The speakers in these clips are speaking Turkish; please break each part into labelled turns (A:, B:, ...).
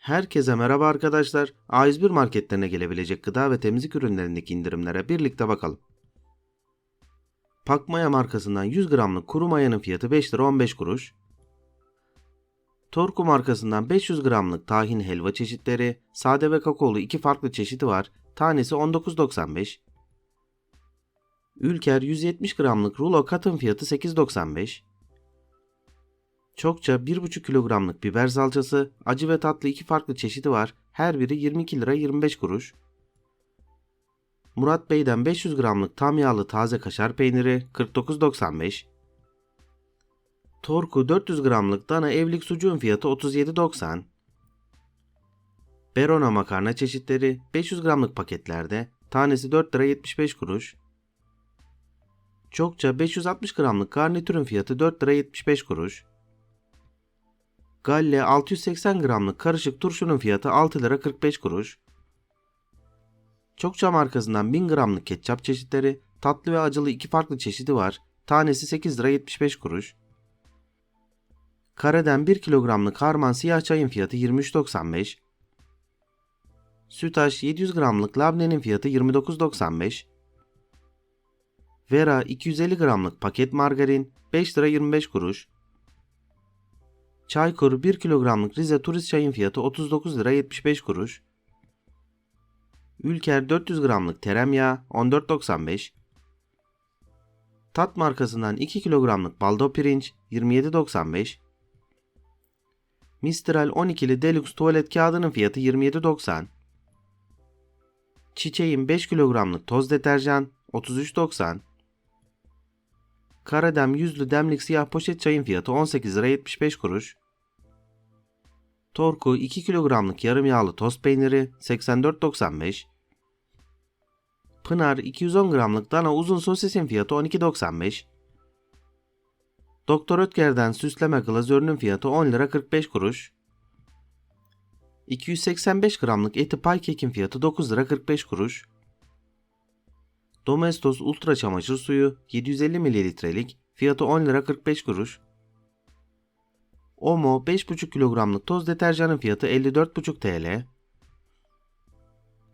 A: Herkese merhaba arkadaşlar. A101 marketlerine gelebilecek gıda ve temizlik ürünlerindeki indirimlere birlikte bakalım. Pakmaya markasından 100 gramlık kuru mayanın fiyatı 5 lira 15 kuruş. Torku markasından 500 gramlık tahin helva çeşitleri, sade ve kakaolu iki farklı çeşidi var. Tanesi 19.95. Ülker 170 gramlık rulo katın fiyatı 8.95. Çokça 1,5 kilogramlık biber salçası, acı ve tatlı iki farklı çeşidi var. Her biri 22 lira 25 kuruş. Murat Bey'den 500 gramlık tam yağlı taze kaşar peyniri 49.95. Torku 400 gramlık dana evlik sucuğun fiyatı 37.90. Berona makarna çeşitleri 500 gramlık paketlerde tanesi 4 lira 75 kuruş. Çokça 560 gramlık garnitürün fiyatı 4 lira 75 kuruş. Galle 680 gramlık karışık turşunun fiyatı 6 lira 45 kuruş. Çokça markasından 1000 gramlık ketçap çeşitleri, tatlı ve acılı iki farklı çeşidi var. Tanesi 8 lira 75 kuruş. Kareden 1 kilogramlık harman siyah çayın fiyatı 23.95. Sütaş 700 gramlık labnenin fiyatı 29.95. Vera 250 gramlık paket margarin 5 lira 25 kuruş. Çaykur 1 kilogramlık Rize turist çayın fiyatı 39 lira 75 kuruş. Ülker 400 gramlık tereyağı 14.95. Tat markasından 2 kilogramlık baldo pirinç 27.95. Mistral 12'li Deluxe tuvalet kağıdının fiyatı 27.90. Çiçeğin 5 kilogramlık toz deterjan 33.90. Karadem yüzlü demlik siyah poşet çayın fiyatı 18 lira 75 kuruş. Torku 2 kilogramlık yarım yağlı toz peyniri 84.95. Pınar 210 gramlık dana uzun sosisin fiyatı 12.95. Doktor Ötker'den süsleme glazörünün fiyatı 10 lira 45 kuruş. 285 gramlık eti pay kekin fiyatı 9 lira 45 kuruş. Domestos Ultra çamaşır suyu 750 mililitrelik fiyatı 10 lira 45 kuruş. Omo 5,5 kilogramlık toz deterjanın fiyatı 54,5 TL.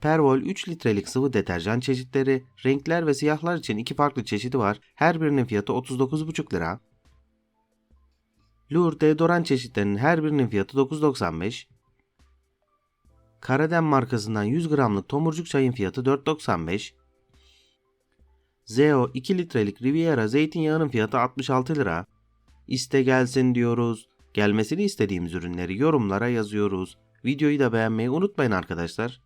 A: Pervol 3 litrelik sıvı deterjan çeşitleri, renkler ve siyahlar için iki farklı çeşidi var. Her birinin fiyatı 39,5 lira. Lur deodorant çeşitlerinin her birinin fiyatı 9.95. Karadem markasından 100 gramlık tomurcuk çayın fiyatı 4.95. Zeo 2 litrelik Riviera zeytinyağının fiyatı 66 lira. İste gelsin diyoruz. Gelmesini istediğimiz ürünleri yorumlara yazıyoruz. Videoyu da beğenmeyi unutmayın arkadaşlar.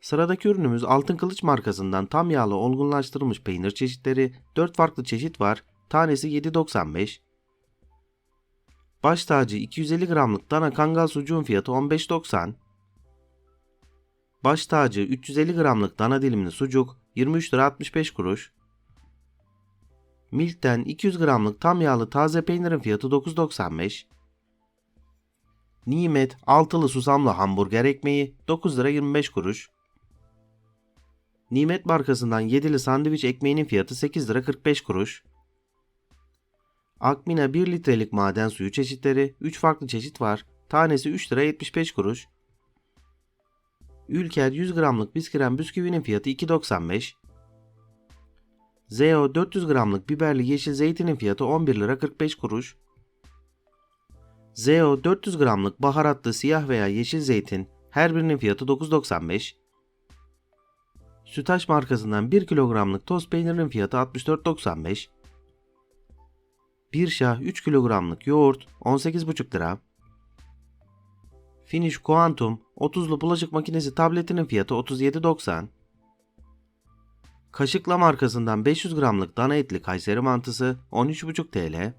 A: Sıradaki ürünümüz Altın Kılıç markasından tam yağlı olgunlaştırılmış peynir çeşitleri. 4 farklı çeşit var. Tanesi 7.95. Baş tacı 250 gramlık dana kangal sucuğun fiyatı 15.90. Baş tacı 350 gramlık dana dilimli sucuk 23 lira 65 kuruş. Milk'ten 200 gramlık tam yağlı taze peynirin fiyatı 9.95. Nimet altılı susamlı hamburger ekmeği 9 lira 25 kuruş. Nimet markasından yedili sandviç ekmeğinin fiyatı 8 lira 45 kuruş. Akmina 1 litrelik maden suyu çeşitleri 3 farklı çeşit var. Tanesi 3 lira 75 kuruş. Ülker 100 gramlık bisküren bisküvinin fiyatı 2.95. Zeo 400 gramlık biberli yeşil zeytinin fiyatı 11 lira 45 kuruş. Zeo 400 gramlık baharatlı siyah veya yeşil zeytin her birinin fiyatı 9.95. Sütaş markasından 1 kilogramlık toz peynirinin fiyatı 64.95. Bir şah 3 kilogramlık yoğurt 18,5 lira. Finish Quantum 30'lu bulaşık makinesi tabletinin fiyatı 37.90. Kaşıkla markasından 500 gramlık dana etli Kayseri mantısı 13,5 TL.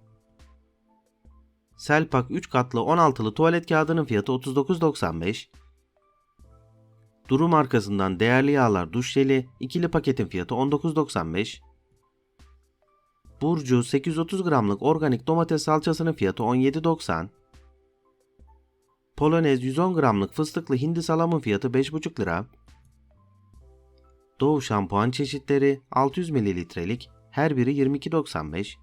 A: Selpak 3 katlı 16'lı tuvalet kağıdının fiyatı 39.95. Duru markasından değerli yağlar duş jeli ikili paketin fiyatı 19.95. Burcu 830 gramlık organik domates salçasının fiyatı 17.90. Polonez 110 gramlık fıstıklı hindi salamın fiyatı 5,5 lira. Dove şampuan çeşitleri 600 mililitrelik her biri 22.95.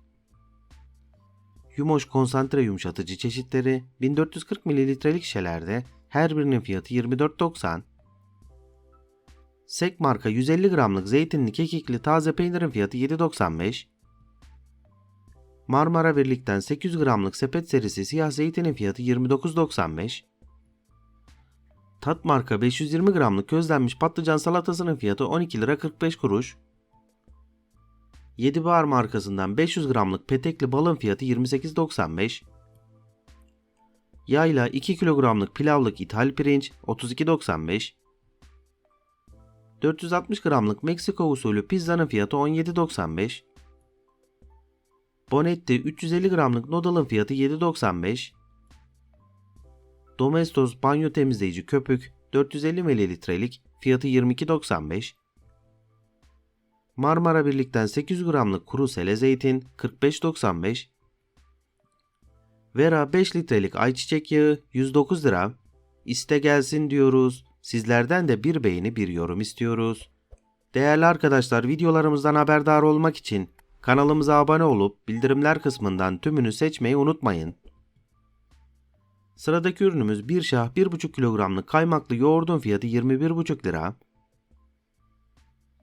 A: Yumoş konsantre yumuşatıcı çeşitleri 1440 mililitrelik şişelerde her birinin fiyatı 24.90. Sek marka 150 gramlık zeytinli kekikli taze peynirin fiyatı 7.95. Marmara Birlik'ten 800 gramlık sepet serisi siyah zeytinin fiyatı 29.95. Tat marka 520 gramlık közlenmiş patlıcan salatasının fiyatı 12 lira 45 kuruş. 7 Bar markasından 500 gramlık petekli balın fiyatı 28.95. Yayla 2 kilogramlık pilavlık ithal pirinç 32.95. 460 gramlık Meksika usulü pizzanın fiyatı 17.95. Bonetti 350 gramlık noodle'ın fiyatı 7.95. Domestos banyo temizleyici köpük 450 mililitrelik fiyatı 22.95. Marmara Birlik'ten 800 gramlık kuru sele zeytin 45.95. Vera 5 litrelik ayçiçek yağı 109 lira. İste gelsin diyoruz. Sizlerden de bir beğeni bir yorum istiyoruz. Değerli arkadaşlar videolarımızdan haberdar olmak için kanalımıza abone olup bildirimler kısmından tümünü seçmeyi unutmayın. Sıradaki ürünümüz bir şah 1,5 kilogramlık kaymaklı yoğurdun fiyatı 21,5 lira.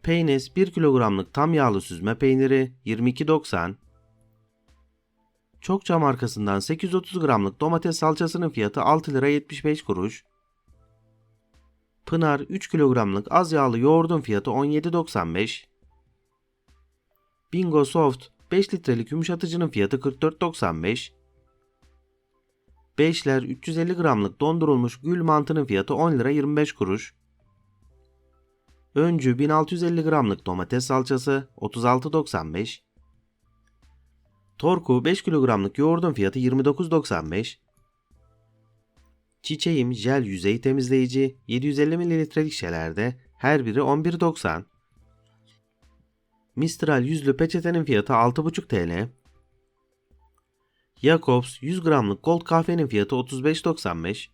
A: Peynes 1 kilogramlık tam yağlı süzme peyniri 22.90. Çokça markasından 830 gramlık domates salçasının fiyatı 6 lira 75 kuruş. Pınar 3 kilogramlık az yağlı yoğurdun fiyatı 17.95. Bingo Soft 5 litrelik yumuşatıcının fiyatı 44.95. Beşler 350 gramlık dondurulmuş gül mantının fiyatı 10 lira 25 kuruş. Öncü 1650 gramlık domates salçası 36.95. Torku 5 kilogramlık yoğurdun fiyatı 29.95. Çiçeğim jel yüzey temizleyici 750 mililitrelik şişelerde her biri 11.90. Mistral yüzlü peçetenin fiyatı 6.5 TL. Jacobs 100 gramlık gold kahvenin fiyatı 35.95.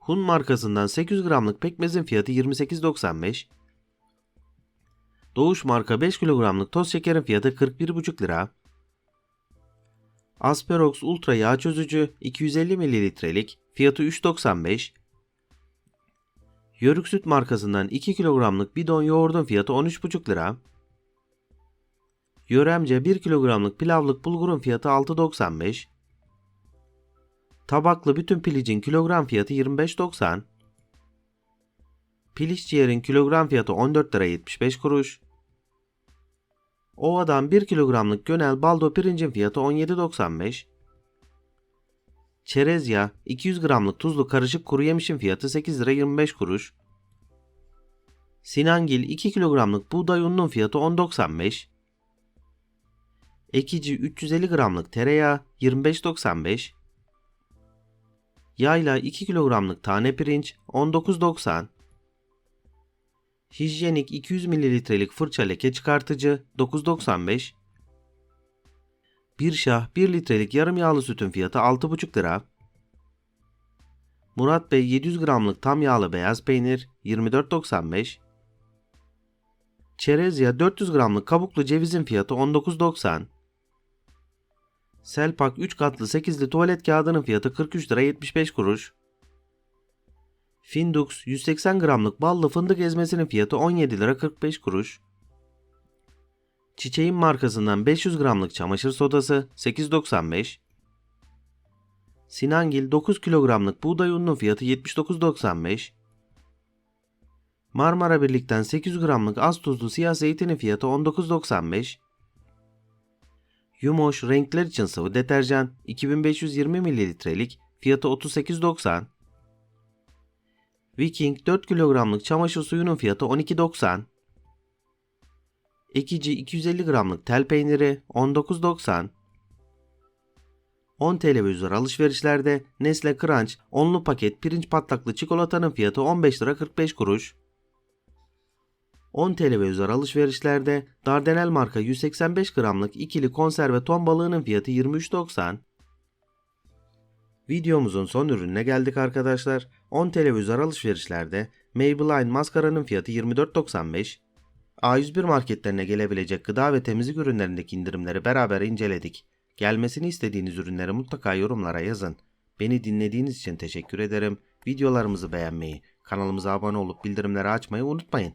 A: Hun markasından 800 gramlık pekmezin fiyatı 28.95. Doğuş marka 5 kilogramlık toz şekerin fiyatı 41,5 lira. Asperox Ultra yağ çözücü 250 mililitrelik fiyatı 3.95. Yörük Süt markasından 2 kilogramlık bidon yoğurdun fiyatı 13,5 lira. Yöremce 1 kilogramlık pilavlık bulgurun fiyatı 6.95. Tabaklı bütün pilicin kilogram fiyatı 25.90. Piliç ciğerin kilogram fiyatı 14 lira 75 kuruş. Ova'dan 1 kilogramlık gönel baldo pirincin fiyatı 17.95. Çerez yağı 200 gramlık tuzlu karışık kuru yemişin fiyatı 8 lira 25 kuruş. Sinangil 2 kilogramlık buğday ununun fiyatı 10.95. Ekici 350 gramlık tereyağı 25.95. Yayla 2 kilogramlık tane pirinç 19.90. Hijyenik 200 mililitrelik fırça leke çıkartıcı 9.95. Bir şah 1 litrelik yarım yağlı sütün fiyatı 6.5 lira. Murat Bey 700 gramlık tam yağlı beyaz peynir 24.95. Çerez yağı 400 gramlık kabuklu cevizin fiyatı 19.90. Selpak 3 katlı 8'li tuvalet kağıdının fiyatı 43 lira 75 kuruş. Findux 180 gramlık ballı fındık ezmesinin fiyatı 17 lira 45 kuruş. Çiçeğin markasından 500 gramlık çamaşır sodası 8.95. Sinangil 9 kilogramlık buğday ununun fiyatı 79.95. Marmara Birlik'ten 800 gramlık az tuzlu siyah zeytinin fiyatı 19.95. Yumoş renkler için sıvı deterjan 2520 mililitrelik fiyatı 38.90. Viking 4 kilogramlık çamaşır suyunun fiyatı 12.90. Ekici 250 gramlık tel peyniri 19.90. 10 TL ve alışverişlerde Nestle Crunch onlu paket pirinç patlaklı çikolatanın fiyatı 15 lira 45 kuruş. 10 TL alışverişlerde Dardanel marka 185 gramlık ikili konserve ton balığının fiyatı 23.90. Videomuzun son ürününe geldik arkadaşlar. 10 TL alışverişlerde Maybelline maskaranın fiyatı 24.95. A101 marketlerine gelebilecek gıda ve temizlik ürünlerindeki indirimleri beraber inceledik. Gelmesini istediğiniz ürünleri mutlaka yorumlara yazın. Beni dinlediğiniz için teşekkür ederim. Videolarımızı beğenmeyi, kanalımıza abone olup bildirimleri açmayı unutmayın.